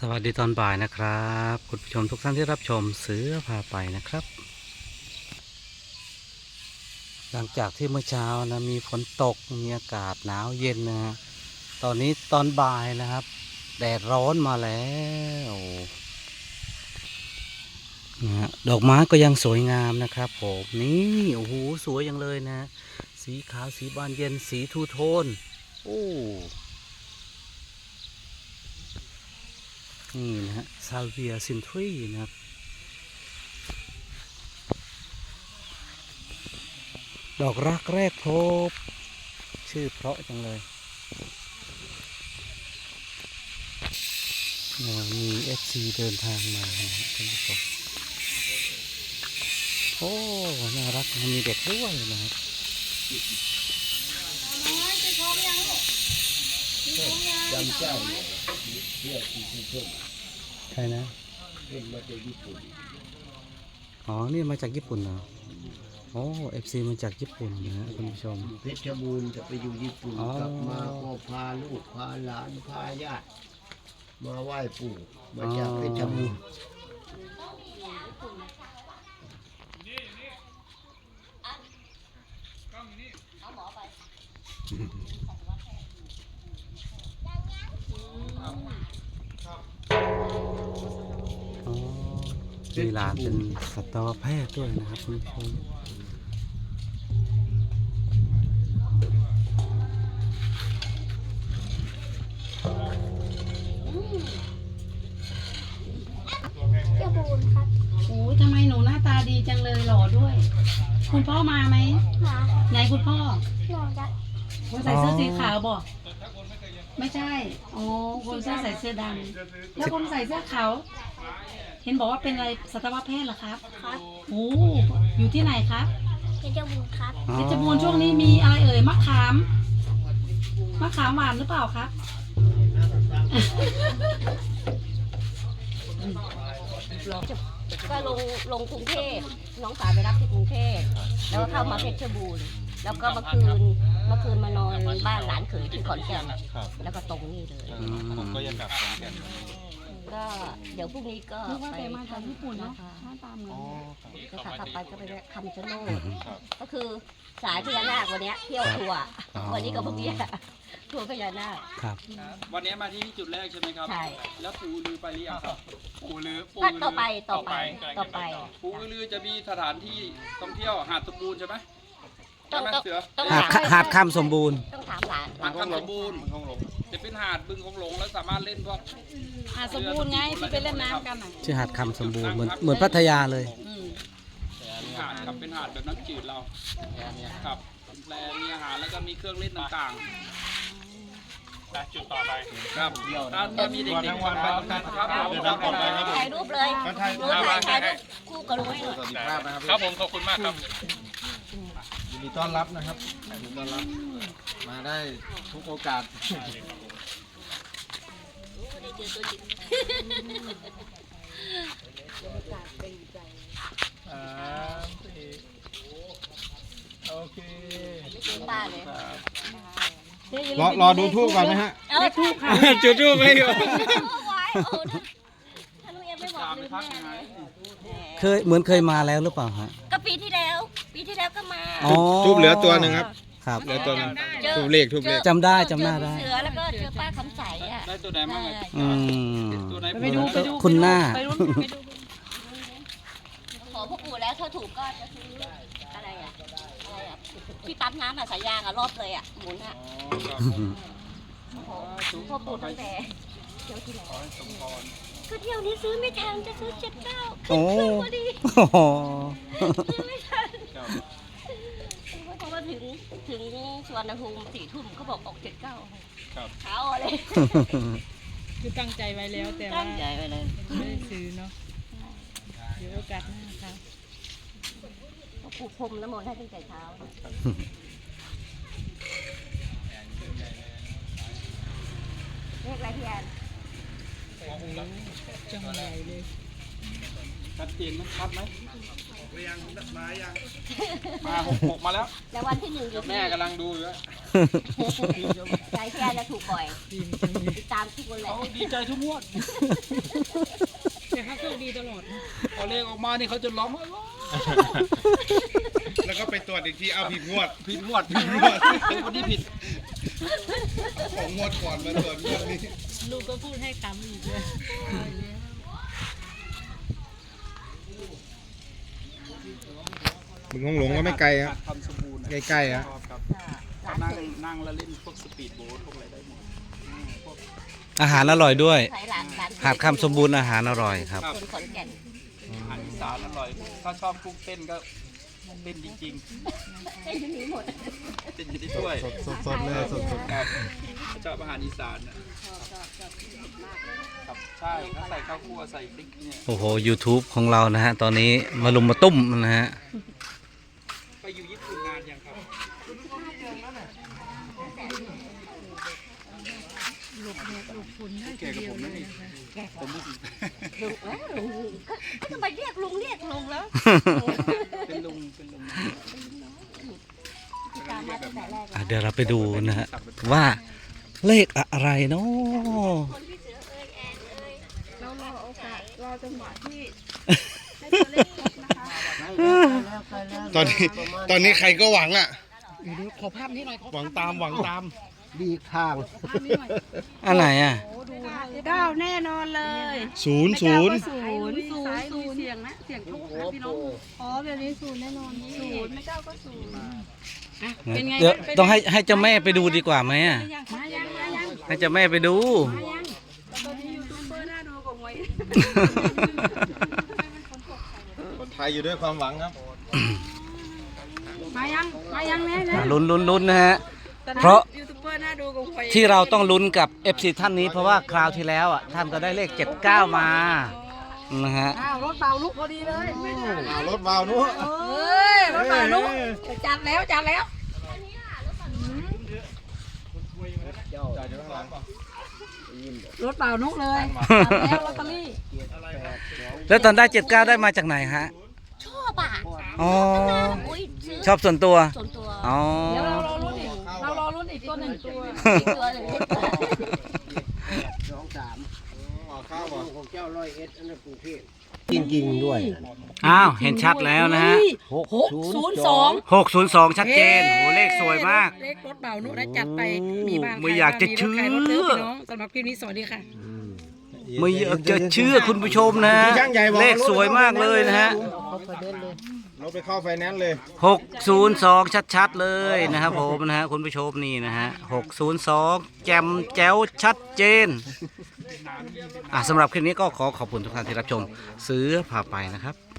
สวัสดีตอนบ่ายนะครับ คุณผู้ชมทุกท่านที่รับชมเสือพาไปนะครับ หลังจากที่เมื่อเช้านะมีฝนตกมีอากาศหนาวเย็นนะฮะตอนนี้ตอนบ่ายนะครับ แดดร้อนมาแล้วนะฮะดอกไม้ก็ยังสวยงามนะครับผมนี่โอ้โหสวยอย่างเลยนะ สีขาวสีบานเย็นสีทูโทนโอ้ นี่นะฮะซาเวียซินทรีนะครับดอกรักแรกพบ ชื่อเพราะจังเลยมีเอฟซีเดินทางมาท่านผู้ชมโอ้น่ารักนมีเด็กด้วยนะครับจำเจ้า เนี่ยเที่ยวที่ซื้อเพิ่มใครนะเพิ่มมาจากญี่ปุ่นอ๋อนี่มาจากญี่ปุ่นเหรอโอ้เอฟซีมาจากญี่ปุ่นนะฮะคุณผู้ชมอยู่เพชรบูรณ์จะไปอยู่ญี่ปุ่นอ๋อ กลับมาก็พาลูกพาหลานพาญาติมาไหว้ปู่มาจากเพชรบูรณ์ อ๋อมีหลานเป็นสัตวแพทย์ด้วยนะครับคุณผู้ชมเจ้าบูนครับโอ้ยทำไมหนูหน้าตาดีจังเลยหล่อด้วย คุณพ่อมาไหม หมาไหนคุณพ่อนอนจะคนใส่เสื้อสีขาวบอก ไม่ใช่ โอ้คนเสื้อใส่เสื้อดำแล้วคนใส่เสื้อขาว เห็นบอกว่าเป็นอะไรสัตวแพทย์เหรอครับ ครับโอ้อยู่ที่ไหนครับเป็นเจ้าบูนครับเพชรบูรณ์ช่วงนี้มีอะไรเอ่ย มะขาม มะขามหวานหรือเปล่าครับ ก็ลงลงกรุงเทพน้องสาวไปรับที่กรุงเทพแล้วก็เข้ามาเพชรบูรณ์ แล้วก็เมื่อคืน เมื่อคืนมานอนบ้านหลานเขยที่ขอนแก่นแล้วก็ตรงนี้เลย อืม ผมก็ยังกลับขอนแก่นก็เดี๋ยวพรุ่งนี้ก็นึกว่าไปแต่มาจากญี่ปุ่นเนาะคหน้าตาเหมือนอ๋อก็ขับขับไปก็ไปแวะคำชะโนดครับก็คือสายพญานาควันเนี้ยเที่ยวทัวร์อ๋อ วันนี้ก็พวกเนี้ยทัวร์พญานาค ครับ วันนี้มาที่จุดแรกใช่ไหมครับ ใช่ แล้วปูลือไปหรือยังครับปูลือปูก็ลืต่อไปต่อไปต่อไป ปูลือจะมีสถานที่ท่องเที่ยวหาดสมบูรณ์ใช่ไหม ต้ใช่องไหมต้องเสือต้องหาดถามหาดคำสมบูรณ์ ต้องถามหลานหาดคำสมบูรณ์มันคงหลงจะเป็นหาดบึงคงหลงแล้วสามารถเล่นพวกหาดสมบูรณ์ไงที่ไปเล่นน้ำกันอะชื่อหาดคำสมบูรณ์เหมือนเหมือนพัทยาเลย อืมหาดครับเป็นหาดแบบน้ำจืดเราครับแลมีอาหารแล้วก็มีเครื่องเล่นต่างจุดต่อไปๆครับถ้าถ้ามีเด็กๆวันไปครับผมเดินทางปลอดภัยครับถ่ายรูปเลยรู้ถ่ายถ่ายรูปคู่กับลุงให้หน่อยสวัสดีครับนะครับครับผมขอบคุณมากครับยิน ดีต้อนรับนะครับยินดีต้อนรับ มาได้ทุกโอกาสอ่าโอเคป้าเลยรอรอดูทูบก่อนไหมฮะ เออถูกค่ะจุดรูปให้ดูไว้โอ้ถ้าลุงเอ็มไม่บอกลืมแน่เลย เคยเหมือนเคยมาแล้วหรือเปล่าฮะก็ปีที่แล้ว ปีที่แล้วก็มาอ๋อ ทูบเหลือตัวหนึ่งครับ ครับเหลือตัวหนึงจอทูบเลขทูบเลขจำได้จำหน้าเจอได้พี่เสือแล้วก็เจอป้าคำใสอะได้ตัวไหนบ้างไงอืม ตัวไหนไปดูไปดูคุณหน้า ไปดูไปดูขอพ่อปู่แล้วถ้าถูกก็จะซื้ออะไรอะอะไรอะที่ปั๊มน้ำอะสายยางอะรอบเลยอะหมุนอะโอ้โหพ่อปู่ตั้งแต่เที่ยวที่แล้วคือเที่ยวนี้ซื้อไม่ทันจะซื้อเจ็ดเก้าโอ้พอดีโห ซื้อไม่ทันเพราะว่าถึงถึงสวน ภูมิสี่ทุ่มเขาบอกออกเจ็ดเก้าเช้าเลย คือตั้งใจไว้แล้วแต่ว่าตั้งใจไปเลยไม่ได้ซื้อเนาะเดี๋ยวโอกาสหน้าครับพ่อปู่พรมน้ำมนต์ให้ตั้งแต่เช้า เรียกอะไรพี่แอนจังไรเลยชัดเจนไหมชัดไหม ยังมายังมาหกหกมาแล้วแต่วันที่หนึ่งอยู่แม่กำลังดูอยู่ว่าใจแค่จะถูกบ่อยติดตามทุกคนแหละเขาดีใจทุกงวดแต่เขาคือดีตลอดนะพอเลขออกมานี่เขาจะร้องว่าแล้วก็ไปตรวจอีกทีเอาผิดงวดผิดงวดผิดงวดวันนี้ผิดของงวดก่อนมาตรวจงวดนี้ลูกก็พูดให้คำอีกเลย บึงหงหลงก็ไม่ไกลครับทำสมบูรณ์นะใกล้ๆอะ ชอบครับนั่งนั่งแล้วเล่นพวกสปีดโบ๊ทพวกอะไรได้หมดอืมพวกอาหารอร่อยด้วยสายหลานหลานหาดคำสมบูรณ์อาหารอร่อยครับ คนขอนแก่นอาหารอีสานอร่อย ถ้าชอบกุ้งเต้นก็เต้นจริงเต้นอยู่นี่หมดๆเต้นอยู่ที่ช่วยสดสดสดเลยสดสดครับชอบอาหารอีสานนะครับใช่ถ้าใส่ข้าวคั่วใส่พริกเนี่ยโอ้โห YouTube ของเรานะฮะ ตอนนี้มาลุมมาตุ้มนะฮะ ไปอยู่ญี่ปุ่นนานยังครับ แก่กับผมนั่นนี่ผมรู้สึกลุงเอ้ยลุงก็ก็จะมาเรียกลุงเรียกลุงแล้วเป็นลุงเป็นลุงตามมาตั้งแต่แรกอะเดี๋ยวเราไปดูนะฮะว่าเลขอะไรเนาะเรารอโอกาสรอจังหวะที่ตอนนี้ตอนนี้ใครก็หวังอะขอภาพนี้หน่อยขอหวังตามหวังตาม ดีทางภาพนี้หน่อยอันไหนอะเก้าแน่นอนเลยศูนย์ศูนย์ศูนย์ศูนย์ศูนย์เสียงนะเสียงทุกนะพี่น้องอ๋อแบบนี้ศูนย์แน่นอนศูนย์ไม่เก้าก็ศูนย์อะเป็นไงเดี๋ยวเป็นไต้องให้ให้เจ้าแม่ไปดูดีกว่าไหมอะมายังมายังมายังให้เจ้าแม่ไปดู มายังตอนนี้ยูทูบเบอร์น่าดูกว่าไว้คนไทยอยู่ด้วยความหวังครับ มายังมายังแน่นะ อะลุ้นลุ้นลุ้นนะฮะตอนนี้เพราะยูทูบเบอร์ น่าดูกว่าไว้ที่เราต้องลุ้นกับ FC ท่านนี้เพราะว่าคราวที่แล้วอะท่านก็ได้เลข 79 มานะฮะอ้าวรถเบาลุกพอดีเลยเอารถวาวนู้นเฮ้ยรถเบาลุกจัดแล้วจัดแล้วรถเปล่านุกเลยแล้วลอตเตอรี่แล้วตอนได้ 79 ได้มาจากไหนฮะ ชอบอะอ๋ออุ้ยซื้อชอบส่วนตัว ส่วนตัว อ๋อ เดี๋ยวเรา ตัวหนึ่งตัวอีกตัวหนึ่งสองสามอ๋อข้าวบ่ของเจ้าร้อยเอ็ดอันนั้นกรุงเทพจริงๆด้วยอ้าวเห็นชัดแล้วนะฮะหกหกศูนย์สอง602ชัดเจนโหเลขสวยมาก เลขรถเบานุกได้จัดไปมีบ้างไม่อยากจะเชื่อใครรถเลือกพี่น้องสำหรับคลิปนี้สวัสดีค่ะ ไม่อยากจะเชื่อคุณผู้ชมนะเลขสวยมากเลยนะฮะเขาประเด็นเลยรถไปเข้าไฟแนนซ์เลย602ชัดๆเลยนะครับผมนะฮะคุณผู้ชมนี่นะฮะ602แจมแจ๋วชัดเจนอะสำหรับคลิปนี้ก็ขอขอบคุณทุกท่านที่รับชม ซื้อพาไปนะครับ